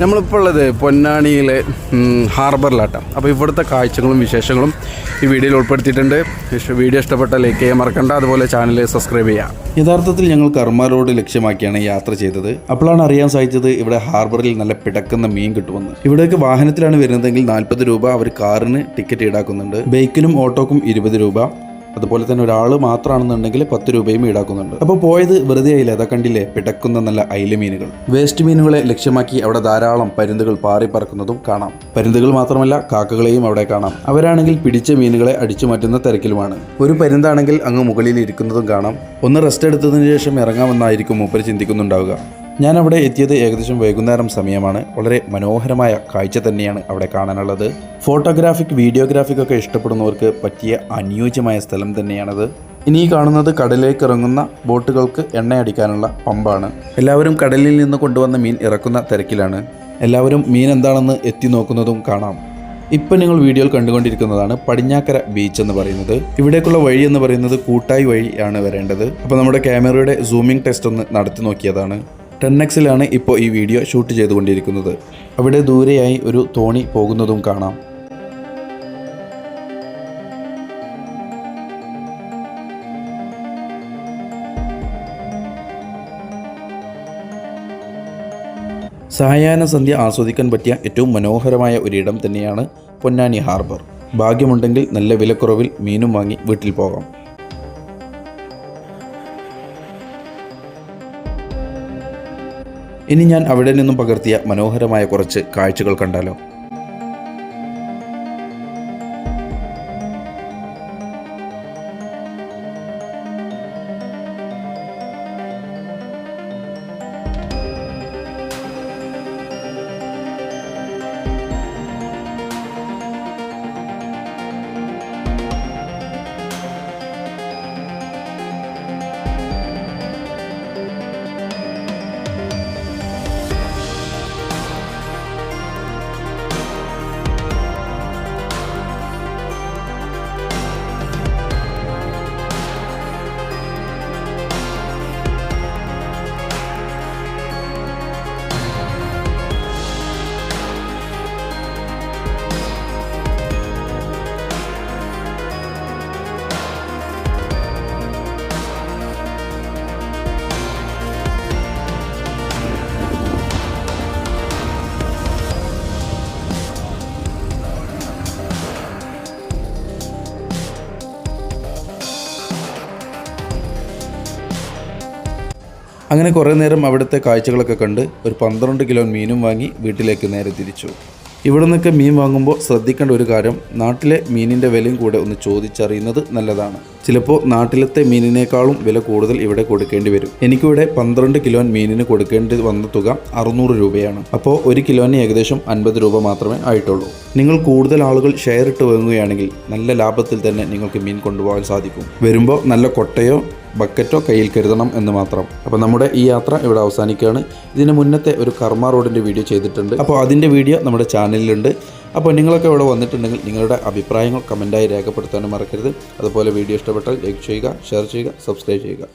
നമ്മളിപ്പോൾ ഉള്ളത് പൊന്നാനിയിലെ ഉം, ഹാർബറിലാട്ടാണ് അപ്പോൾ ഇവിടുത്തെ കാഴ്ചകളും വിശേഷങ്ങളും ഈ വീഡിയോയിൽ ഉൾപ്പെടുത്തിയിട്ടുണ്ട്. വീഡിയോ ഇഷ്ടപ്പെട്ട ലൈക്ക് ചെയ്യാൻ മറക്കണ്ട. അതുപോലെ ചാനൽ സബ്സ്ക്രൈബ് ചെയ്യാം. യഥാർത്ഥത്തിൽ ഞങ്ങൾ കർമ്മ റോഡ് ലക്ഷ്യമാക്കിയാണ് യാത്ര ചെയ്തത്. അപ്പോഴാണ് അറിയാൻ സാധിച്ചത് ഇവിടെ ഹാർബറിൽ നല്ല പിടക്കുന്ന മീൻ കിട്ടുമെന്ന്. ഇവിടേക്ക് വാഹനത്തിലാണ് വരുന്നതെങ്കിൽ നാൽപ്പത് രൂപ അവർ കാറിന് ടിക്കറ്റ് ഈടാക്കുന്നുണ്ട്. ബൈക്കിനും ഓട്ടോക്കും ഇരുപത് രൂപ. അതുപോലെ തന്നെ ഒരാൾ മാത്രമാണെന്നുണ്ടെങ്കിൽ പത്ത് രൂപയും ഈടാക്കുന്നുണ്ട്. അപ്പോൾ പോയത് വെറുതെ ആയില്ല? അതാ കണ്ടില്ലേ? പിടക്കുന്ന നല്ല അയില മീനുകൾ. വേസ്റ്റ് മീനുകളെ ലക്ഷ്യമാക്കി അവിടെ ധാരാളം പരുന്തുകൾ പാറി പറക്കുന്നതും കാണാം. പരുന്തുകൾ മാത്രമല്ല കാക്കകളെയും അവിടെ കാണാം. അവരാണെങ്കിൽ പിടിച്ച മീനുകളെ അടിച്ചു മാറ്റുന്ന തിരക്കിലുമാണ്. ഒരു പരുന്താണെങ്കിൽ അങ്ങ് മുകളിൽ ഇരിക്കുന്നതും കാണാം. ഒന്ന് റെസ്റ്റ് എടുത്തതിന് ശേഷം ഇറങ്ങാമെന്നായിരിക്കും മൂപ്പര് ചിന്തിക്കുന്നുണ്ടാവുക. ഞാൻ അവിടെ എത്തിയത് ഏകദേശം വൈകുന്നേരം സമയമാണ്. വളരെ മനോഹരമായ കാഴ്ച തന്നെയാണ് അവിടെ കാണാനുള്ളത്. ഫോട്ടോഗ്രാഫിക് വീഡിയോഗ്രാഫിക് ഒക്കെ ഇഷ്ടപ്പെടുന്നവർക്ക് പറ്റിയ അനുയോജ്യമായ സ്ഥലം തന്നെയാണത്. ഇനി കാണുന്നത് കടലിലേക്ക് ഇറങ്ങുന്ന ബോട്ടുകൾക്ക് എണ്ണയടിക്കാനുള്ള പമ്പാണ്. എല്ലാവരും കടലിൽ നിന്ന് കൊണ്ടുവന്ന മീൻ ഇറക്കുന്ന തിരക്കിലാണ്. എല്ലാവരും മീൻ എന്താണെന്ന് എത്തി നോക്കുന്നതും കാണാം. ഇപ്പം നിങ്ങൾ വീഡിയോയിൽ കണ്ടുകൊണ്ടിരിക്കുന്നതാണ് പടിഞ്ഞാക്കര ബീച്ച് എന്ന് പറയുന്നത്. ഇവിടേക്കുള്ള വഴി എന്ന് പറയുന്നത് കൂട്ടായി വഴിയാണ് വരേണ്ടത്. അപ്പോൾ നമ്മുടെ ക്യാമറയുടെ സൂമിംഗ് ടെസ്റ്റ് ഒന്ന് നടത്തി നോക്കിയതാണ്. ടെൻ എക്സിലാണ് ഇപ്പോൾ ഈ വീഡിയോ ഷൂട്ട് ചെയ്തുകൊണ്ടിരിക്കുന്നത്. അവിടെ ദൂരെയായി ഒരു തോണി പോകുന്നതും കാണാം. സായാഹ്ന സന്ധ്യ ആസ്വദിക്കാൻ പറ്റിയ ഏറ്റവും മനോഹരമായ ഒരിടം തന്നെയാണ് പൊന്നാനി ഹാർബർ. ഭാഗ്യമുണ്ടെങ്കിൽ നല്ല വിലക്കുറവിൽ മീനും വാങ്ങി വീട്ടിൽ പോകാം. ഇനി ഞാൻ അവിടെ നിന്നും പകർത്തിയ മനോഹരമായ കുറച്ച് കാഴ്ചകൾ കണ്ടാലോ? അങ്ങനെ കുറേ നേരം അവിടുത്തെ കാഴ്ചകളൊക്കെ കണ്ട് ഒരു പന്ത്രണ്ട് കിലോ മീനും വാങ്ങി വീട്ടിലേക്ക് നേരെ തിരിച്ചു. ഇവിടെ നിന്നൊക്കെ മീൻ വാങ്ങുമ്പോൾ ശ്രദ്ധിക്കേണ്ട ഒരു കാര്യം നാട്ടിലെ മീനിന്റെ വിലയും കൂടെ ഒന്ന് ചോദിച്ചറിയുന്നത് നല്ലതാണ്. ചിലപ്പോൾ നാട്ടിലത്തെ മീനിനേക്കാളും വില കൂടുതൽ ഇവിടെ കൊടുക്കേണ്ടി വരും. എനിക്കിവിടെ പന്ത്രണ്ട് കിലോ മീനിന് കൊടുക്കേണ്ടി വന്ന തുക അറുന്നൂറ് രൂപയാണ്. അപ്പോൾ ഒരു കിലോന് ഏകദേശം അൻപത് രൂപ മാത്രമേ ആയിട്ടുള്ളൂ. നിങ്ങൾ കൂടുതൽ ആളുകൾ ഷെയർ ഇട്ട് വാങ്ങുകയാണെങ്കിൽ നല്ല ലാഭത്തിൽ തന്നെ നിങ്ങൾക്ക് മീൻ കൊണ്ടുപോകാൻ സാധിക്കും. വരുമ്പോൾ നല്ല കൊട്ടയോ ബക്കറ്റോ കയ്യിൽ കരുതണം എന്ന് മാത്രം. അപ്പോൾ നമ്മുടെ ഈ യാത്ര ഇവിടെ അവസാനിക്കുകയാണ്. ഇതിന് മുന്നത്തെ ഒരു കർമ്മ റോഡിന്റെ വീഡിയോ ചെയ്തിട്ടുണ്ട്. അപ്പോൾ അതിന്റെ വീഡിയോ നമ്മുടെ ചാനലിലുണ്ട് അപ്പോൾ നിങ്ങളൊക്കെ ഇവിടെ വന്നിട്ടുണ്ടെങ്കിൽ നിങ്ങളുടെ അഭിപ്രായങ്ങൾ കമന്റായി രേഖപ്പെടുത്താനും മറക്കരുത്. അതുപോലെ വീഡിയോ ഇഷ്ടപ്പെട്ടാൽ ലൈക്ക് ചെയ്യുക ഷെയർ ചെയ്യുക സബ്സ്ക്രൈബ് ചെയ്യുക.